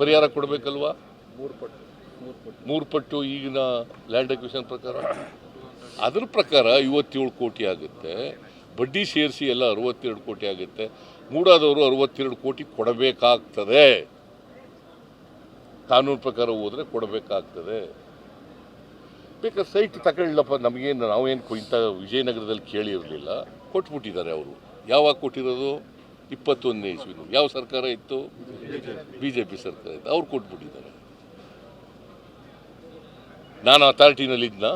ಪರಿಹಾರ ಕೊಡಬೇಕಲ್ವಾ? ಮೂರು ಪಟ್ಟು ಈಗಿನ ಲ್ಯಾಂಡ್ ಅಕ್ವಿಷನ್ ಪ್ರಕಾರ. ಅದ್ರ ಪ್ರಕಾರ ಐವತ್ತೇಳು ಕೋಟಿ ಆಗುತ್ತೆ. ಬಡ್ಡಿ ಸೇರಿಸಿ ಎಲ್ಲ ಅರವತ್ತೆರಡು ಕೋಟಿ ಆಗುತ್ತೆ. ಮೂಡಾದವರು ಅರವತ್ತೆರಡು ಕೋಟಿ ಕೊಡಬೇಕಾಗ್ತದೆ. ಕಾನೂನು ಪ್ರಕಾರ ಹೋದರೆ ಕೊಡಬೇಕಾಗ್ತದೆ. ಬೇಕಾದ್ರೆ ಸೈಟ್ ತಗೊಳ್ಳಪ್ಪ ನಮಗೇನು, ನಾವೇನು ಇಂಥ ವಿಜಯನಗರದಲ್ಲಿ ಕೇಳಿರಲಿಲ್ಲ. ಕೊಟ್ಬಿಟ್ಟಿದ್ದಾರೆ ಅವರು. ಯಾವಾಗ ಕೊಟ್ಟಿರೋದು? ಇಪ್ಪತ್ತೊಂದನೇ ಇಸ್ವಿನು ಯಾವ ಸರ್ಕಾರ ಇತ್ತು? ಬಿ ಜೆ ಪಿ ಸರ್ಕಾರ ಇತ್ತು. ಅವ್ರು ಕೊಟ್ಬಿಟ್ಟಿದ್ದಾರೆ. ನಾನು ಅಥಾರಿಟಿನಲ್ಲಿದ್ನ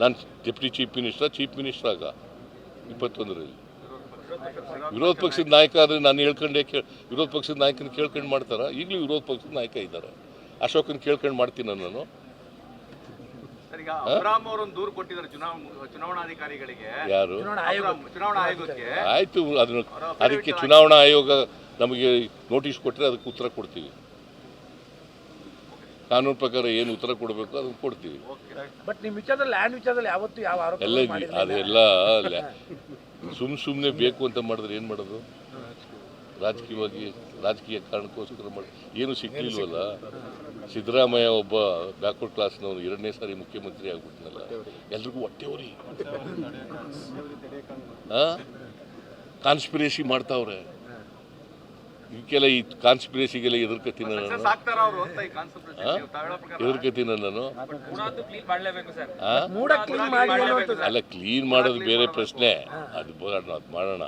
ನಾನು deputy chief minister chief minister ಆಗ, ಇಪ್ಪತ್ತೊಂದರಲ್ಲಿ. ವಿರೋಧ ಪಕ್ಷದ ನಾಯಕ ಆದರೆ ನಾನು ಹೇಳ್ಕೊಂಡೆ ಕೇಳಿ, ವಿರೋಧ ಪಕ್ಷದ ನಾಯಕನ ಕೇಳ್ಕೊಂಡು ಮಾಡ್ತಾರ? ಈಗಲೂ ವಿರೋಧ ಪಕ್ಷದ ನಾಯಕ ಇದ್ದಾರೆ. ಅಶೋಕನ ಕೇಳ್ಕೊಂಡು ಮಾಡ್ತೀನಿ ನಾನು? ಈಗ ಅಬ್ರಾಮ್ ಅವರೊಂದು ದೂರು ಕೊಟ್ಟಿದ್ದಾರೆ ಚುನಾವಣಾ ಚುನಾವಣಾಧಿಕಾರಿಗಳಿಗೆ. ಯಾರು? ಚುನಾವಣಾ ಆಯೋಗಕ್ಕೆ. ಆಯಿತು ಅದನ್ನು ಅದಕ್ಕೆ ಚುನಾವಣಾ ಆಯೋಗ ನಮಗೆ ನೋಟಿಸ್ ಕೊಟ್ಟರೆ ಅದಕ್ಕೆ ಉತ್ತರ ಕೊಡ್ತೀವಿ. ಕಾನೂನು ಪ್ರಕಾರ ಏನು ಉತ್ತರ ಕೊಡಬೇಕು ಅದನ್ನು ಕೊಡ್ತೀವಿ. ಬಟ್ ನಿಮ್ಮ ವಿಚಾರದಲ್ಲಿ ಲ್ಯಾಂಡ್ ವಿಚಾರದಲ್ಲಿ ಯಾವತ್ತು ಯಾವ ಆರೋಪ ಎಲ್ಲ ಅದೆಲ್ಲ ಸುಮ್ ಸುಮ್ಮನೆ ಬೇಕು ಅಂತ ಮಾಡಿದ್ರೆ ಏನು ಮಾಡೋದು? ರಾಜಕೀಯವಾಗಿ ರಾಜಕೀಯ ಕಾರಣಕ್ಕೋಸ್ಕರ ಮಾಡಿ ಏನು ಸಿಗ್ಲಿಲ್ವಲ್ಲ ಸಿದ್ದರಾಮಯ್ಯ ಒಬ್ಬ ಬ್ಯಾಕ್ವರ್ಡ್ ಕ್ಲಾಸ್ನವನು ಎರಡನೇ ಸಾರಿ ಮುಖ್ಯಮಂತ್ರಿ ಆಗ್ಬಿಟ್ನಲ್ಲ. ಎಲ್ರಿಗೂ ಹೊಟ್ಟೆವ್ರಿ ಕಾನ್ಸ್ಪಿರೇಸಿ ಮಾಡ್ತಾವ್ರೆ. ಇದಕ್ಕೆಲ್ಲ ಈ ಕಾನ್ಸ್ಪಿರೇಸಿಗೆಲ್ಲ ಎದುರ್ಕತ್ತೀನಿ ನಾನು. ಎದುರ್ಕತ್ತೀನಿ ನಾನು. ಅಲ್ಲ ಕ್ಲೀನ್ ಮಾಡೋದು ಬೇರೆ ಪ್ರಶ್ನೆ. ಅದು ಅದು ಮಾಡೋಣ.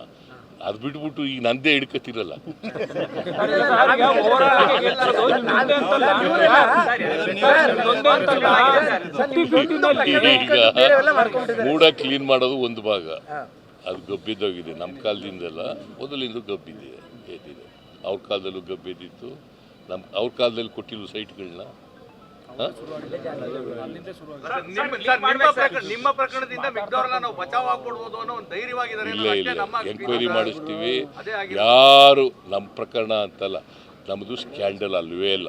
ಅದು ಬಿಟ್ಬಿಟ್ಟು ಈಗ ನಂದೇ ಹಿಡ್ಕತ್ತಿರಲ್ಲ ಈಗ ಮೂಡ ಕ್ಲೀನ್ ಮಾಡೋದು ಒಂದು ಭಾಗ. ಅದು ಗಬ್ಬಿದ್ದೋಗಿದೆ. ನಮ್ಮ ಕಾಲದಿಂದೆಲ್ಲ ಮೊದಲಿಂದ ಗಬ್ಬಿದೆ ಎದ್ದಿದೆ ಅವ್ರ ಕಾಲದಲ್ಲೂ ಗಬ್ಬಿದ್ದಿತ್ತು. ನಮ್ಮ ಅವ್ರ ಕಾಲದಲ್ಲಿ ಕೊಟ್ಟಿರೋ ಸೈಟ್ಗಳನ್ನ ನಿಮ್ಮ ಸರ್, ನಿಮ್ಮ ಪ್ರಕರಣ ನಿಮ್ಮ ಪ್ರಕರಣದಿಂದ ನಾವು ಬಚಾವ್ ಆಗ್ಬಿಡ್ಬೋದು ಅನ್ನೋ ಒಂದು ಧೈರ್ಯವಾಗಿದ್ದಾರೆ ಇಲ್ಲ ಇಲ್ಲ. ಎಂಕ್ವೈರಿ ಮಾಡಿಸ್ತೀವಿ. ಯಾರು ನಮ್ಮ ಪ್ರಕರಣ ಅಂತಲ್ಲ ನಮ್ಮದು ಸ್ಕ್ಯಾಂಡಲ್ ಅಲ್ವೇ ಇಲ್ಲ.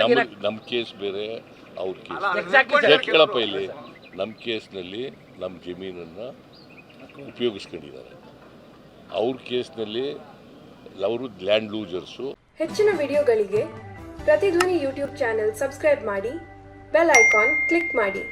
ನಮ್ಮ ನಮ್ಮ ಕೇಸ್ ಬೇರೆ ಅವ್ರ ಕೇಸ್ ಕೇಳಪ್ಪ ಇಲ್ಲಿ. ನಮ್ಮ ಕೇಸ್ನಲ್ಲಿ ನಮ್ಮ ಜಮೀನನ್ನು ಉಪಯೋಗಿಸ್ಕೊಂಡಿದ್ದಾರೆ. ಅವ್ರ ಕೇಸ್ನಲ್ಲಿ ಅವರು ಲ್ಯಾಂಡ್ ಲೂಸರ್ಸು. ಹೆಚ್ಚಿನ ವಿಡಿಯೋಗಳಿಗೆ ಪ್ರತಿಧ್ವನಿ ಯೂಟ್ಯೂಬ್ ಚಾನೆಲ್ ಸಬ್ಸ್ಕ್ರೈಬ್ ಮಾಡಿ ಬೆಲ್ ಐಕಾನ್ ಕ್ಲಿಕ್ ಮಾಡಿ.